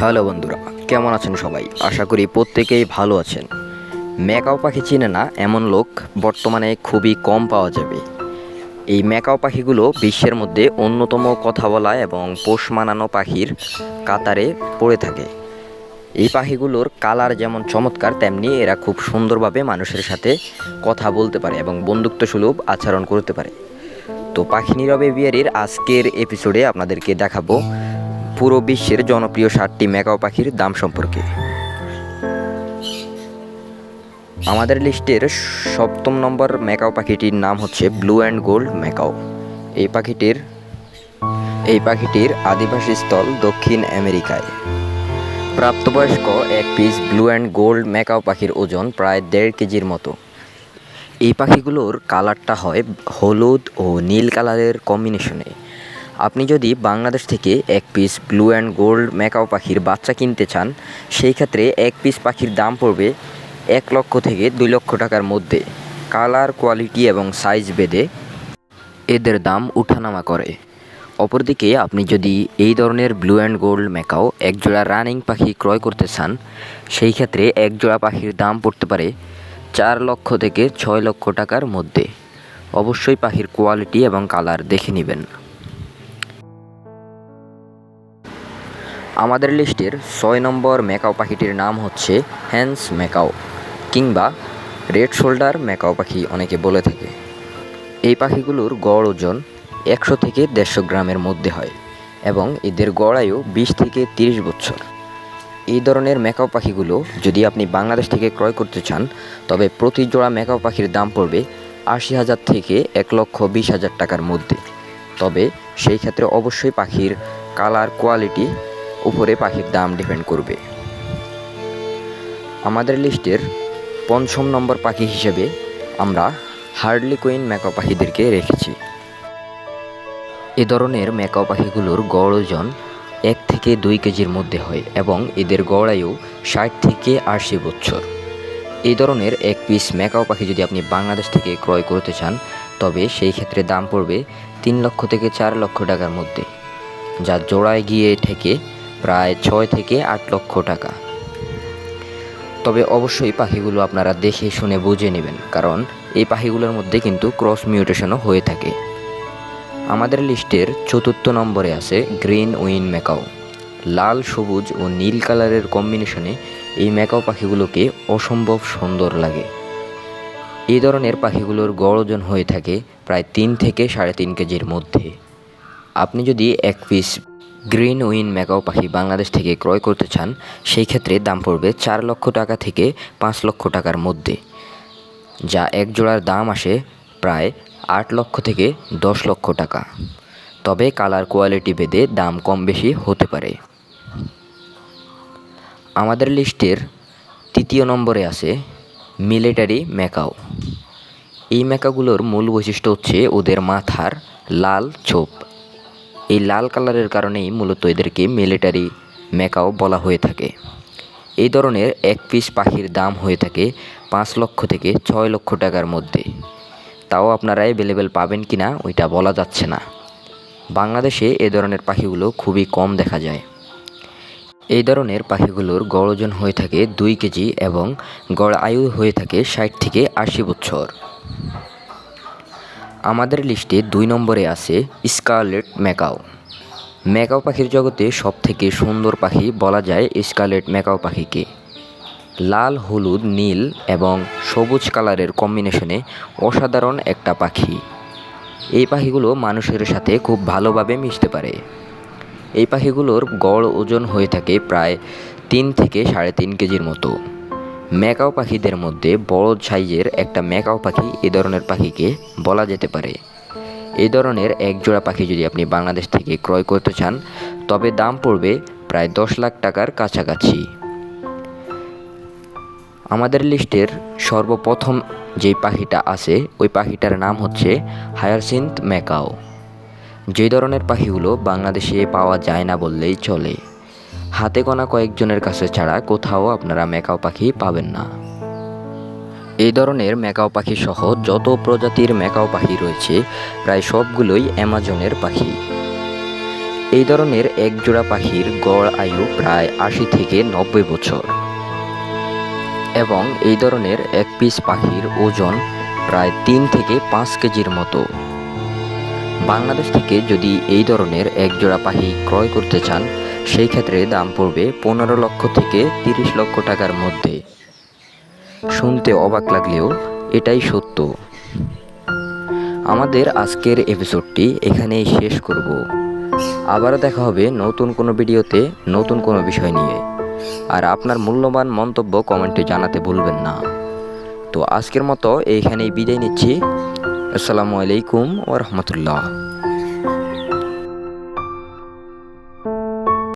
Hello বন্ধুরা, কেমন আছেন সবাই? আশা করি প্রত্যেকেই ভালো আছেন। ম্যাকাও পাখি চিনে না, এমন লোক বর্তমানে খুবই কম পাওয়া যাবে। এই ম্যাকাও পাখিগুলো বিশ্বের মধ্যে অন্যতম কথা বলা এবং পোষ মানানো পাখির কাতারে পড়ে থাকে। এই পাখিগুলোর কালার যেমন চমৎকার, তেমনি এরা খুব সুন্দরভাবে মানুষের সাথে কথা বলতে পারে এবং বন্ধুত্বসুলভ আচরণ করতে পারে। তো পাখি নীরবে বিয়ারির আজকের এপিসোডে আপনাদেরকে দেখাবো পুরো বিশ্বের জনপ্রিয় সাতটি ম্যাকাও পাখির দাম সম্পর্কে। আমাদের লিস্টের সপ্তম নম্বর ম্যাকাও পাখিটির নাম হচ্ছে ব্লু অ্যান্ড গোল্ড ম্যাকাও। এই পাখিটির এই পাখিটির আদিবাসী স্থল দক্ষিণ আমেরিকায়। প্রাপ্তবয়স্ক এক piece blue and gold macaw পাখির ওজন প্রায় দেড় কেজির মতো। এই পাখিগুলোর কালারটা হয় হলুদ ও নীল কালারের কম্বিনেশনে। আপনি যদি বাংলাদেশ থেকে এক piece blue and gold macaw পাখির বাচ্চা কিনতে চান, সেই ক্ষেত্রে এক পিস পাখির দাম পড়বে এক লক্ষ থেকে দুই লক্ষ টাকার মধ্যে। কালার কোয়ালিটি এবং সাইজ বেদে এদের দাম উঠানামা করে। অপরদিকে আপনি যদি এই ধরনের ব্লু অ্যান্ড গোল্ড ম্যাকাও একজোড়া রানিং পাখি ক্রয় করতে চান, সেই ক্ষেত্রে একজোড়া পাখির দাম পড়তে পারে চার লক্ষ থেকে ছয় লক্ষ টাকার মধ্যে। অবশ্যই পাখির কোয়ালিটি এবং কালার দেখে নেবেন। আমাদের লিস্টের ছয় নম্বর ম্যাকাও পাখিটির নাম হচ্ছে হ্যান্স ম্যাকাও কিংবা রেড শোল্ডার ম্যাকাও পাখি অনেকে বলে থাকে। এই পাখিগুলোর গড় ওজন একশো থেকে দেড়শো গ্রামের মধ্যে হয় এবং এদের গড় আয়ু বিশ থেকে তিরিশ বছর। এই ধরনের ম্যাকাও পাখিগুলো যদি আপনি বাংলাদেশ থেকে ক্রয় করতে চান, তবে প্রতি জোড়া ম্যাকাও পাখির দাম পড়বে আশি হাজার থেকে এক লক্ষ বিশ হাজার টাকার মধ্যে। তবে সেই ক্ষেত্রে অবশ্যই পাখির কালার কোয়ালিটি উপরে পাখির দাম ডিপেন্ড করবে। আমাদের লিস্টের পঞ্চম নম্বর পাখি হিসেবে আমরা হার্ডলি কুইন ম্যাকাও পাখিদেরকে রেখেছি। এ ধরনের ম্যাকাও পাখিগুলোর গড় ওজন এক থেকে দুই কেজির মধ্যে হয় এবং এদের গড় আয়ু ষাট থেকে আশি বছর। এই ধরনের এক পিস ম্যাকাও পাখি যদি আপনি বাংলাদেশ থেকে ক্রয় করতে চান, তবে সেই ক্ষেত্রে দাম পড়বে তিন লক্ষ থেকে চার লক্ষ টাকার মধ্যে, যা জোড়ায় গিয়ে থেকে প্রায় ছয় থেকে আট লক্ষ টাকা। তবে অবশ্যই পাখিগুলো আপনারা দেখে শুনে বুঝে নেবেন, কারণ এই পাখিগুলোর মধ্যে কিন্তু ক্রস মিউটেশনও হয়ে থাকে। আমাদের লিস্টের চতুর্থ নম্বরে আছে গ্রিন উইন ম্যাকাও। লাল, সবুজ ও নীল কালারের কম্বিনেশনে এই ম্যাকাও পাখিগুলোকে অসম্ভব সুন্দর লাগে। এই ধরনের পাখিগুলোর গড় ওজন হয়ে থাকে প্রায় তিন থেকে সাড়ে তিন কেজির মধ্যে। আপনি যদি এক পিস গ্রিন উইন ম্যাকাও পাখি বাংলাদেশ থেকে ক্রয় করতে চান, সেই ক্ষেত্রে দাম পড়বে চার লক্ষ টাকা থেকে পাঁচ লক্ষ টাকার মধ্যে, যা এক জোড়ার দাম আসে প্রায় আট লক্ষ থেকে দশ লক্ষ টাকা। তবে কালার কোয়ালিটি ভেদে দাম কম বেশি হতে পারে। আমাদের লিস্টের তৃতীয় নম্বরে আছে মিলিটারি ম্যাকাও। এই ম্যাকাগুলোর মূল বৈশিষ্ট্য হচ্ছে ওদের মাথার লাল ছোপ। এই লাল কালারের কারণেই মূলত এদেরকে মিলিটারি মেকাও বলা হয়ে থাকে। এই ধরনের এক পিস পাখির দাম হয়ে থাকে পাঁচ লক্ষ থেকে ছয় লক্ষ টাকার মধ্যে। তাও আপনারা অ্যাভেলেবেল পাবেন কি না ওইটা বলা যাচ্ছে না। বাংলাদেশে এ ধরনের পাখিগুলো খুবই কম দেখা যায়। এই ধরনের পাখিগুলোর গড় ওজন হয়ে থাকে দুই কেজি এবং গড় আয়ু হয়ে থাকে ষাট থেকে আশি বছর। আমাদের লিস্টে দুই নম্বরে আছে স্কারলেট ম্যাকাও। ম্যাকাও পাখির জগতে সবথেকে সুন্দর পাখি বলা যায় স্কারলেট ম্যাকাও পাখিকে। লাল, হলুদ, নীল এবং সবুজ কালারের কম্বিনেশনে অসাধারণ একটা পাখি। এই পাখিগুলো মানুষের সাথে খুব ভালোভাবে মিশতে পারে। এই পাখিগুলোর গড় ওজন হয়ে থাকে প্রায় তিন থেকে সাড়ে তিন কেজির মতো। ম্যাকাও পাখিদের মধ্যে বড় সাইজের একটা ম্যাকাও পাখি এ ধরনের পাখিকে বলা যেতে পারে। এই ধরনের এক জোড়া পাখি যদি আপনি বাংলাদেশ থেকে ক্রয় করতে চান, তবে দাম পড়বে প্রায় দশ লাখ টাকার কাছাকাছি। আমাদের লিস্টের সর্বপ্রথম যেই পাখিটা আছে, ওই পাখিটার নাম হচ্ছে হায়ারসিন্থ ম্যাকাও। যে ধরনের পাখিগুলো বাংলাদেশে পাওয়া যায় না বললেই চলে। হাতে গোনা কয়েকজনের কাছে ছাড়া কোথাও আপনারা ম্যাকাও পাখি পাবেন না। এই ধরনের ম্যাকাও পাখি সহ যত প্রজাতির ম্যাকাও পাখি রয়েছে, প্রায় সবগুলোই অ্যামাজনের পাখি। এই ধরনের এক জোড়া পাখির গড় আয়ু প্রায় আশি থেকে নব্বই বছর। এবং এই ধরনের এক পিস পাখির ওজন প্রায় তিন থেকে পাঁচ কেজির মতো। বাংলাদেশ থেকে যদি এই ধরনের এক জোড়া পাখি ক্রয় করতে চান সেই ক্ষেত্রে দাম পড়বে পনেরো লক্ষ থেকে তিরিশ লক্ষ টাকার মধ্যে। শুনতে অবাক লাগলেও এটাই সত্য। আমাদের আজকের এপিসোডটি এখানেই শেষ করব। আবারও দেখা হবে নতুন কোনো ভিডিওতে নতুন কোনো বিষয় নিয়ে। আর আপনার মূল্যবান মন্তব্য কমেন্টে জানাতে ভুলবেন না। তো আজকের মতো এইখানেই বিদায় নিচ্ছি। আসসালামু আলাইকুম ও রহমতুল্লাহ।